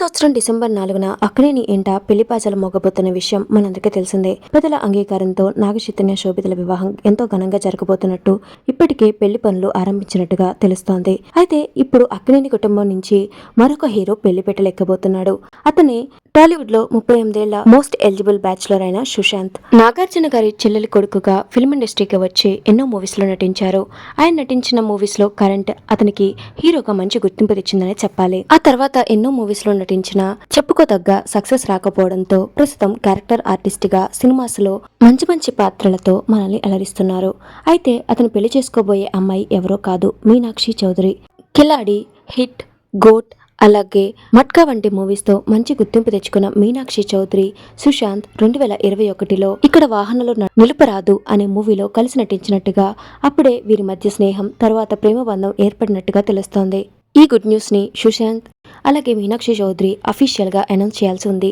సంవత్సరం డిసెంబర్ నాలుగున అక్కడేని ఇంట పెళ్ళి పాచలు మోగబోతున్న విషయం మనందరికీ తెలిసిందే. పెద్దల అంగీకారంతో నాగచైతన్య శోభితల వివాహం ఎంతో ఘనంగా జరగబోతున్నట్టు ఇప్పటికే పెళ్ళి పనులు ఆరంభించినట్టుగా తెలుస్తోంది. అయితే ఇప్పుడు అక్కినేని కుటుంబం నుంచి మరొక హీరో పెళ్ళి పెట్టలేకపోతున్నాడు. అతనే టాలీవుడ్లో ముప్పై ఎనిమిదేళ్ళ మోస్ట్ ఎలిజిబుల్ బ్యాచులర్ అయిన సుశాంత్ నాగార్జున గారి చెల్లెలి కొడుకుగా ఫిల్మ్ ఇండస్ట్రీకి వచ్చి ఎన్నో మూవీస్లో నటించారు. ఆయన నటించిన మూవీస్లో కరెంట్ అతనికి హీరోగా మంచి గుర్తింపు తెచ్చిందనే చెప్పాలి. ఆ తర్వాత ఎన్నో మూవీస్లో నటించిన చెప్పుకోదగ్గ సక్సెస్ రాకపోవడంతో ప్రస్తుతం క్యారెక్టర్ ఆర్టిస్ట్గా సినిమాస్లో మంచి మంచి పాత్రలతో మనల్ని అలరిస్తున్నారు. అయితే అతను పెళ్ళి చేసుకోబోయే అమ్మాయి ఎవరో కాదు మీనాక్షి చౌదరి. కిలాడి హిట్ గోట్ అలాగే మట్కా వంటి మూవీస్తో మంచి గుర్తింపు తెచ్చుకున్న మీనాక్షి చౌదరి సుశాంత్ రెండు వేల ఇరవై ఒకటిలో ఇక్కడ వాహనంలో నిలుపరాదు అనే మూవీలో కలిసి నటించినట్టుగా అప్పుడే వీరి మధ్య స్నేహం తర్వాత ప్రేమ బంధం ఏర్పడినట్టుగా తెలుస్తోంది. ఈ గుడ్ న్యూస్ని సుశాంత్ అలాగే మీనాక్షి చౌదరి అఫీషియల్గా అనౌన్స్ చేయాల్సి ఉంది.